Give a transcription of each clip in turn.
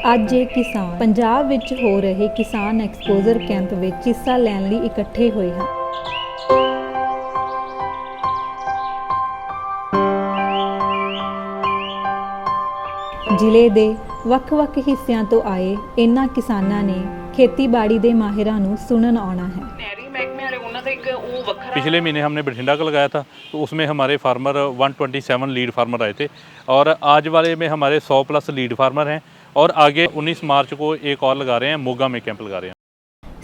ਅੱਜ ਇਹ ਕਿਸਾਨ ਪੰਜਾਬ ਵਿੱਚ ਹੋ ਰਹੇ ਕਿਸਾਨ ਐਕਸਪੋਜ਼ਰ ਕੈਂਪ ਵਿੱਚ ਹਿੱਸਾ ਲੈਣ ਲਈ ਇਕੱਠੇ ਹੋਏ ਹਨ। ਜ਼ਿਲ੍ਹੇ ਦੇ ਵੱਖ-ਵੱਖ ਹਿੱਸਿਆਂ ਤੋਂ ਆਏ ਇਨ੍ਹਾਂ ਕਿਸਾਨਾਂ ਨੇ ਖੇਤੀਬਾੜੀ ਦੇ ਮਾਹਿਰਾਂ ਨੂੰ ਸੁਣਨ ਆਉਣਾ ਹੈ। पिछले महीने हमने बठिंडा का लगाया था तो उसमें हमारे फार्मर 127 लीड फार्मर आए थे, और आज वाले में हमारे सौ प्लस लीड फार्मर हैं, और आगे 19 मार्च को एक और लगा रहे हैं, मोगा में कैंप लगा रहे हैं।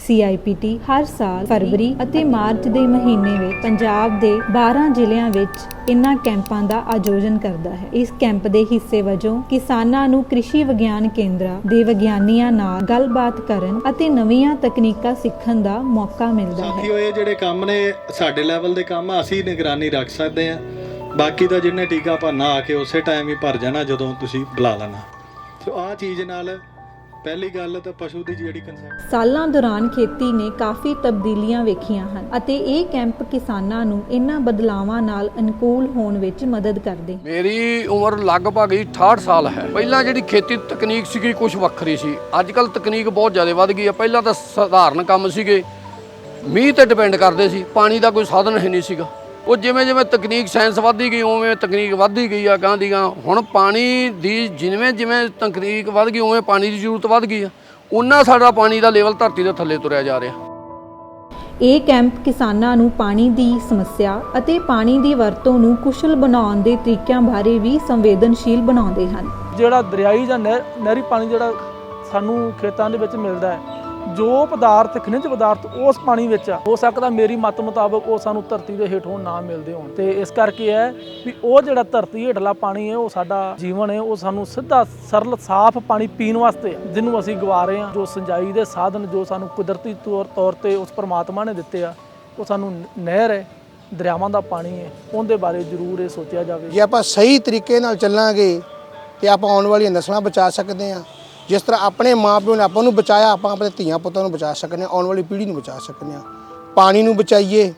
CIPT ਹਰ ਸਾਲ ਫਰਵਰੀ ਅਤੇ ਮਾਰਚ ਦੇ ਮਹੀਨੇ ਵਿੱਚ ਪੰਜਾਬ ਦੇ 12 ਜ਼ਿਲ੍ਹਿਆਂ ਵਿੱਚ ਇਨ੍ਹਾਂ ਕੈਂਪਾਂ ਦਾ ਆਯੋਜਨ ਕਰਦਾ ਹੈ। ਇਸ ਕੈਂਪ ਦੇ ਹਿੱਸੇ ਵਜੋਂ ਕਿਸਾਨਾਂ ਨੂੰ ਕ੍ਰਿਸ਼ੀ ਵਿਗਿਆਨ ਕੇਂਦਰਾਂ ਦੇ ਵਿਗਿਆਨੀਆਂ ਨਾਲ ਗੱਲਬਾਤ ਕਰਨ ਅਤੇ ਨਵੀਆਂ ਤਕਨੀਕਾਂ ਸਿੱਖਣ ਦਾ ਮੌਕਾ ਮਿਲਦਾ ਹੈ। ਸਾਥੀਓ, ਇਹ ਜਿਹੜੇ ਕੰਮ ਨੇ, ਸਾਡੇ ਲੈਵਲ ਦੇ ਕੰਮ ਆ, ਅਸੀਂ ਨਿਗਰਾਨੀ ਰੱਖ ਸਕਦੇ ਆ ਬਾਕੀ ਦਾ ਜਿਹਨੇ ਟੀਕਾ ਭਰਨਾ ਆ ਕੇ ਉਸੇ ਟਾਈਮ ਹੀ ਭਰ ਜਾਣਾ ਜਦੋਂ ਤੁਸੀਂ ਬੁਲਾ ਲੈਣਾ। ਸੋ ਆਹ ਚੀਜ਼ ਨਾਲ ਪਹਿਲੀ ਗੱਲ ਤਾਂ ਪਸ਼ੂ ਦੀ ਜਿਹੜੀ ਕੰਸੈਪਟ ਸਾਲਾਂ ਦੌਰਾਨ ਖੇਤੀ ਨੇ ਕਾਫੀ ਤਬਦੀਲੀਆਂ ਵੇਖੀਆਂ ਹਨ ਅਤੇ ਇਹ ਕੈਂਪ ਕਿਸਾਨਾਂ ਨੂੰ ਇਹਨਾਂ ਬਦਲਾਵਾਂ ਨਾਲ ਅਨੁਕੂਲ ਹੋਣ ਵਿੱਚ ਮਦਦ ਕਰਦੇ ਮੇਰੀ ਉਮਰ ਲਗਭਗ ਹੀ 68 ਸਾਲ ਹੈ। ਪਹਿਲਾਂ ਜਿਹੜੀ ਖੇਤੀ ਤਕਨੀਕ ਸੀਗੀ ਕੁਝ ਵੱਖਰੀ ਸੀ। ਅੱਜ ਕੱਲ ਤਕਨੀਕ ਬਹੁਤ ਜ਼ਿਆਦਾ ਵੱਧ ਗਈ ਹੈ। ਪਹਿਲਾਂ ਤਾਂ ਸਧਾਰਨ ਕੰਮ ਸੀਗੇ। ਮੀਂਹ ਤੇ ਡਿਪੈਂਡ ਕਰਦੇ ਸੀ। ਪਾਣੀ ਦਾ ਕੋਈ ਸਾਧਨ ਹੈ ਨਹੀਂ ਸੀਗਾ। ਉਹ ਜਿਵੇਂ ਜਿਵੇਂ ਤਕਨੀਕ ਸਾਇੰਸ ਵੱਧਦੀ ਗਈ ਉਵੇਂ ਤਕਨੀਕ ਵੱਧਦੀ ਗਈ ਆ ਗਾਂ ਦੀ ਗਾਂ ਹੁਣ ਪਾਣੀ ਦੀ ਜਿਵੇਂ ਜਿਵੇਂ ਤਕਨੀਕ ਵੱਧ ਗਈ ਉਵੇਂ ਪਾਣੀ ਦੀ ਜ਼ਰੂਰਤ ਵੱਧ ਗਈ ਆ। ਉਹਨਾਂ ਸਾਡਾ ਪਾਣੀ ਦਾ ਲੈਵਲ ਧਰਤੀ ਦੇ ਥੱਲੇ ਤੁਰਿਆ ਜਾ ਰਿਹਾ। ਇਹ ਕੈਂਪ ਕਿਸਾਨਾਂ ਨੂੰ ਪਾਣੀ ਦੀ ਸਮੱਸਿਆ ਅਤੇ ਪਾਣੀ ਦੀ ਵਰਤੋਂ ਨੂੰ ਕੁਸ਼ਲ ਬਣਾਉਣ ਦੇ ਤਰੀਕਿਆਂ ਬਾਰੇ ਵੀ ਸੰਵੇਦਨਸ਼ੀਲ ਬਣਾਉਂਦੇ ਹਨ। ਜਿਹੜਾ ਦਰਿਆਈ ਜਾਂ ਨਹਿਰ ਨਹਿਰੀ ਪਾਣੀ ਜਿਹੜਾ ਸਾਨੂੰ ਖੇਤਾਂ ਦੇ ਵਿੱਚ ਮਿਲਦਾ ਹੈ ਜੋ ਪਦਾਰਥ, ਖਣਿਜ ਪਦਾਰਥ ਉਸ ਪਾਣੀ ਵਿੱਚ ਆ, ਹੋ ਸਕਦਾ ਮੇਰੀ ਮਤ ਮੁਤਾਬਕ ਉਹ ਸਾਨੂੰ ਧਰਤੀ ਦੇ ਹੇਠੋਂ ਨਾ ਮਿਲਦੇ ਹੋਣ। ਤੇ ਇਸ ਕਰਕੇ ਹੈ ਵੀ ਉਹ ਜਿਹੜਾ ਧਰਤੀ ਹੇਠਲਾ ਪਾਣੀ ਹੈ, ਉਹ ਸਾਡਾ ਜੀਵਨ ਹੈ, ਉਹ ਸਾਨੂੰ ਸਿੱਧਾ, ਸਰਲ, ਸਾਫ਼ ਪਾਣੀ ਪੀਣ ਵਾਸਤੇ ਜਿਹਨੂੰ ਅਸੀਂ ਗਵਾ ਰਹੇ ਹਾਂ, ਜੋ ਸਿੰਜਾਈ ਦੇ ਸਾਧਨ ਜੋ ਸਾਨੂੰ ਕੁਦਰਤੀ ਤੌਰ ਤੌਰ ਤੇ ਉਸ ਪਰਮਾਤਮਾ ਨੇ ਦਿੱਤੇ ਆ, ਉਹ ਸਾਨੂੰ ਨਹਿਰ ਹੈ, ਦਰਿਆਵਾਂ ਦਾ ਪਾਣੀ ਹੈ, ਉਹਦੇ ਬਾਰੇ ਜ਼ਰੂਰ ਇਹ ਸੋਚਿਆ ਜਾਵੇ। ਜੇ ਆਪਾਂ ਸਹੀ ਤਰੀਕੇ ਨਾਲ ਚੱਲਾਂਗੇ, ਤੇ ਆਪਾਂ ਆਉਣ ਵਾਲੀਆਂ ਨਸਲਾਂ ਬਚਾ ਸਕਦੇ ਹਾਂ। ਜਿਸ ਤਰ੍ਹਾਂ ਆਪਣੇ ਮਾਪਿਓ ਨੇ ਆਪਾਂ ਨੂੰ ਬਚਾਇਆ ਆਪਾਂ ਆਪਣੇ ਧੀਆਂ ਪੁੱਤਾਂ ਨੂੰ ਬਚਾ ਸਕਦੇ ਹਾਂ ਆਉਣ ਵਾਲੀ ਪੀੜ੍ਹੀ ਨੂੰ ਬਚਾ ਸਕਦੇ ਹਾਂ। ਪਾਣੀ ਨੂੰ ਬਚਾਈਏ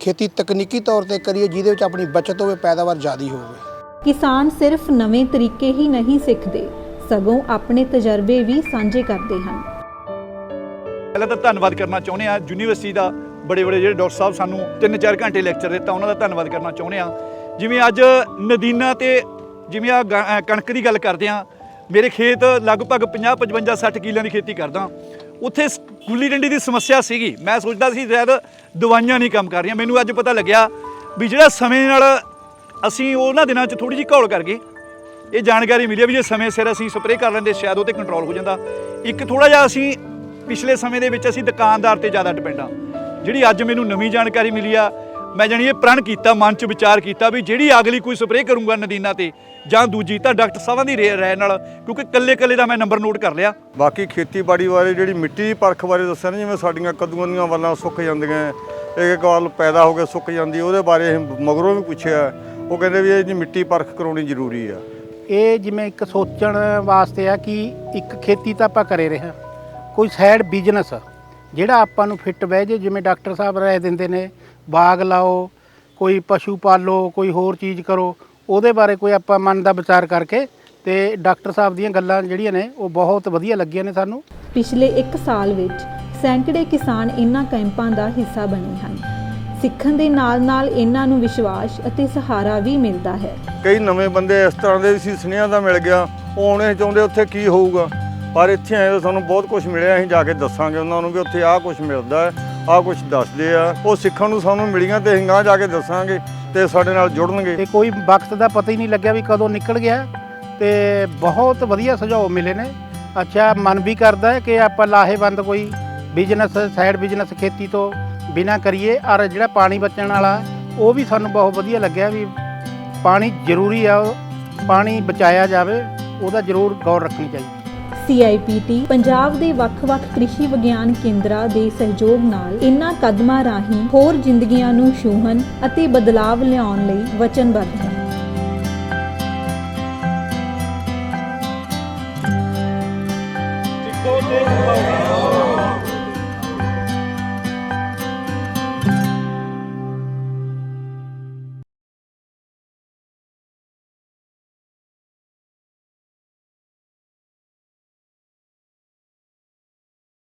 ਖੇਤੀ ਤਕਨੀਕੀ ਤੌਰ ਤੇ ਕਰੀਏ ਜਿਹਦੇ ਵਿੱਚ ਆਪਣੀ ਬਚਤ ਹੋਵੇ ਪੈਦਾਵਾਰ ਜ਼ਿਆਦੀ ਹੋਵੇ। ਕਿਸਾਨ ਸਿਰਫ ਨਵੇਂ ਤਰੀਕੇ ਹੀ ਨਹੀਂ ਸਿੱਖਦੇ ਸਗੋਂ ਆਪਣੇ ਤਜਰਬੇ ਵੀ ਸਾਂਝੇ ਕਰਦੇ ਹਨ। ਪਹਿਲਾਂ ਤਾਂ ਧੰਨਵਾਦ ਕਰਨਾ ਚਾਹੁੰਦੇ ਆ ਯੂਨੀਵਰਸਿਟੀ ਦਾ ਬੜੇ ਬੜੇ ਜਿਹੜੇ ਡਾਕਟਰ ਸਾਹਿਬ ਸਾਨੂੰ 3-4 ਘੰਟੇ ਲੈਕਚਰ ਦਿੱਤਾ ਉਹਨਾਂ ਦਾ ਧੰਨਵਾਦ ਕਰਨਾ ਚਾਹੁੰਦੇ ਆ ਜਿਵੇਂ ਅੱਜ ਨਦੀਨਾ ਤੇ ਜਿਵੇਂ ਆ ਕਣਕ ਦੀ ਗੱਲ ਕਰਦੇ ਆ ਮੇਰੇ ਖੇਤ ਲਗਭਗ 50-55 60 ਕਿੱਲਿਆਂ ਦੀ ਖੇਤੀ ਕਰਦਾ ਉੱਥੇ ਗੁੱਲੀ ਡੰਡੀ ਦੀ ਸਮੱਸਿਆ ਸੀਗੀ। ਮੈਂ ਸੋਚਦਾ ਸੀ ਸ਼ਾਇਦ ਦਵਾਈਆਂ ਨਹੀਂ ਕੰਮ ਕਰ ਰਹੀਆਂ। ਮੈਨੂੰ ਅੱਜ ਪਤਾ ਲੱਗਿਆ ਵੀ ਜਿਹੜਾ ਸਮੇਂ ਨਾਲ ਅਸੀਂ ਉਹਨਾਂ ਦਿਨਾਂ 'ਚ ਥੋੜੀ ਜਿਹੀ ਘੋਲ ਕਰ ਗਏ। ਇਹ ਜਾਣਕਾਰੀ ਮਿਲੀ ਵੀ ਜੇ ਸਮੇਂ ਸਿਰ ਅਸੀਂ ਸਪਰੇਅ ਕਰ ਲੈਂਦੇ, ਸ਼ਾਇਦ ਉਹ ਤੇ ਕੰਟਰੋਲ ਹੋ ਜਾਂਦਾ। ਇੱਕ ਥੋੜਾ ਜਿਹਾ ਅਸੀਂ ਪਿਛਲੇ ਸਮੇਂ ਦੇ ਵਿੱਚ ਅਸੀਂ ਦੁਕਾਨਦਾਰ ਤੇ ਜ਼ਿਆਦਾ ਡਿਪੈਂਡ ਆ ਜਿਹੜੀ ਅੱਜ ਮੈਨੂੰ ਨਵੀਂ ਜਾਣਕਾਰੀ ਮਿਲੀ ਆ ਮੈਂ ਜਾਣੀ ਇਹ ਪ੍ਰਣ ਕੀਤਾ ਮਨ ਚ ਵਿਚਾਰ ਕੀਤਾ ਵੀ ਜਿਹੜੀ ਅਗਲੀ ਕੋਈ ਸਪਰੇਅ ਕਰੂੰਗਾ ਨਦੀਨਾ ਤੇ ਜਾਂ ਦੂਜੀ ਤਾਂ ਡਾਕਟਰ ਸਾਹਿਬਾਂ ਦੀ ਰੇ- ਰਾਏ ਨਾਲ ਕਿਉਂਕਿ ਕੱਲੇ ਕੱਲੇ ਦਾ ਮੈਂ ਨੰਬਰ ਨੋਟ ਕਰ ਲਿਆ। ਬਾਕੀ ਖੇਤੀਬਾੜੀ ਬਾਰੇ ਜਿਹੜੀ ਮਿੱਟੀ ਦੀ ਪਰਖ ਬਾਰੇ ਦੱਸਿਆ ਨਾ ਜਿਵੇਂ ਸਾਡੀਆਂ ਕੱਦੂਆਂ ਦੀਆਂ ਵੱਲਾਂ ਸੁੱਕ ਜਾਂਦੀਆਂ ਇੱਕ ਇੱਕ ਵੱਲ ਪੈਦਾ ਹੋ ਕੇ ਸੁੱਕ ਜਾਂਦੀ ਉਹਦੇ ਬਾਰੇ ਅਸੀਂ ਮਗਰੋਂ ਵੀ ਪੁੱਛਿਆ। ਉਹ ਕਹਿੰਦੇ ਵੀ ਇਹ ਜੀ ਮਿੱਟੀ ਪਰਖ ਕਰਾਉਣੀ ਜ਼ਰੂਰੀ ਆ। ਇਹ ਜਿਵੇਂ ਇੱਕ ਸੋਚਣ ਵਾਸਤੇ ਆ ਕਿ ਇੱਕ ਖੇਤੀ ਤਾਂ ਆਪਾਂ ਕਰੇ ਰਹੇ ਹਾਂ ਕੋਈ ਸਾਈਡ ਬਿਜ਼ਨਸ ਜਿਹੜਾ ਆਪਾਂ ਨੂੰ ਫਿੱਟ ਬਹਿ ਜੇ ਜਿਵੇਂ ਡਾਕਟਰ ਸਾਹਿਬ ਰਾਏ ਦਿੰਦੇ ਨੇ ਬਾਗ ਲਾਓ ਕੋਈ ਪਸ਼ੂ ਪਾਲੋ ਕੋਈ ਹੋਰ ਚੀਜ਼ ਕਰੋ ਉਹਦੇ ਬਾਰੇ ਕੋਈ ਆਪਾਂ ਮਨ ਦਾ ਵਿਚਾਰ ਕਰਕੇ ਤੇ ਡਾਕਟਰ ਸਾਹਿਬ ਦੀਆਂ ਗੱਲਾਂ ਜਿਹੜੀਆਂ ਨੇ ਉਹ ਬਹੁਤ ਵਧੀਆ ਲੱਗੀਆਂ ਨੇ ਸਾਨੂੰ। ਪਿਛਲੇ 1 ਸਾਲ ਵਿੱਚ ਸੈਂਕੜੇ ਕਿਸਾਨ ਇਨ੍ਹਾਂ ਕੈਂਪਾਂ ਦਾ ਹਿੱਸਾ ਬਣੇ ਹਨ। ਸਿੱਖਣ ਦੇ ਨਾਲ-ਨਾਲ ਇਹਨਾਂ ਨੂੰ ਵਿਸ਼ਵਾਸ ਅਤੇ ਸਹਾਰਾ ਵੀ ਮਿਲਦਾ ਹੈ। ਕਈ ਨਵੇਂ ਬੰਦੇ ਇਸ ਤਰ੍ਹਾਂ ਦੇ ਸੀ ਸੁਨੇਹਾ ਦਾ ਮਿਲ ਗਿਆ ਉਹ ਆਉਣੇ ਚਾਹੁੰਦੇ ਉੱਥੇ ਕੀ ਹੋਊਗਾ? ਪਰ ਇੱਥੇ ਆਏ ਤਾਂ ਸਾਨੂੰ ਬਹੁਤ ਕੁਝ ਮਿਲਿਆ, ਅਸੀਂ ਜਾ ਕੇ ਦੱਸਾਂਗੇ ਉਹਨਾਂ ਨੂੰ ਵੀ ਉੱਥੇ ਆਹ ਕੁਝ ਮਿਲਦਾ ਹੈ, ਆਹ ਕੁਝ ਦੱਸਦੇ ਆ। ਉਹ ਸਿੱਖਣ ਨੂੰ ਸਾਨੂੰ ਮਿਲੀਆਂ ਤੇ ਅਸੀਂ ਗਾਂਹ ਜਾ ਕੇ ਦੱਸਾਂਗੇ ਤੇ ਸਾਡੇ ਨਾਲ ਜੁੜਨਗੇ। ਤੇ ਕੋਈ ਵਕਤ ਦਾ ਪਤਾ ਹੀ ਨਹੀਂ ਲੱਗਿਆ ਵੀ ਕਦੋਂ ਨਿਕਲ ਗਿਆ ਤੇ ਬਹੁਤ ਵਧੀਆ ਸੁਝਾਅ ਮਿਲੇ ਨੇ। ਅੱਛਾ, ਮਨ ਵੀ ਕਰਦਾ ਹੈ ਕਿ ਆਪਾਂ ਲਾਹੇਵੰਦ ਕੋਈ ਬਿਜ਼ਨਸ ਸਾਈਡ ਬਿਜ਼ਨਸ ਖੇਤੀ ਤੋਂ ਬਿਨਾ ਕਰੀਏ, ਔਰ ਜਿਹੜਾ ਪਾਣੀ ਬਚਣ ਵਾਲਾ ਉਹ ਵੀ ਸਾਨੂੰ ਬਹੁਤ ਵਧੀਆ ਲੱਗਿਆ ਵੀ ਪਾਣੀ ਜ਼ਰੂਰੀ ਆ, ਉਹ ਪਾਣੀ ਬਚਾਇਆ ਜਾਵੇ, ਉਹਦਾ ਜ਼ਰੂਰ ਗੌਰ ਰੱਖਣੀ ਚਾਹੀਦੀ। ਸੀਆਈਪੀਟੀ ਪੰਜਾਬ ਦੇ ਵੱਖ-ਵੱਖ ਕ੍ਰਿਸ਼ੀ ਵਿਗਿਆਨ ਕੇਂਦਰਾਂ ਦੇ ਸਹਿਯੋਗ ਨਾਲ ਇਨ੍ਹਾਂ ਕਦਮਾਂ ਰਾਹੀਂ ਹੋਰ ਜ਼ਿੰਦਗੀਆਂ ਨੂੰ ਛੂਹਣ ਅਤੇ ਬਦਲਾਵ ਲਿਆਉਣ ਲਈ ਵਚਨਬੱਧ ਹੈ। Go take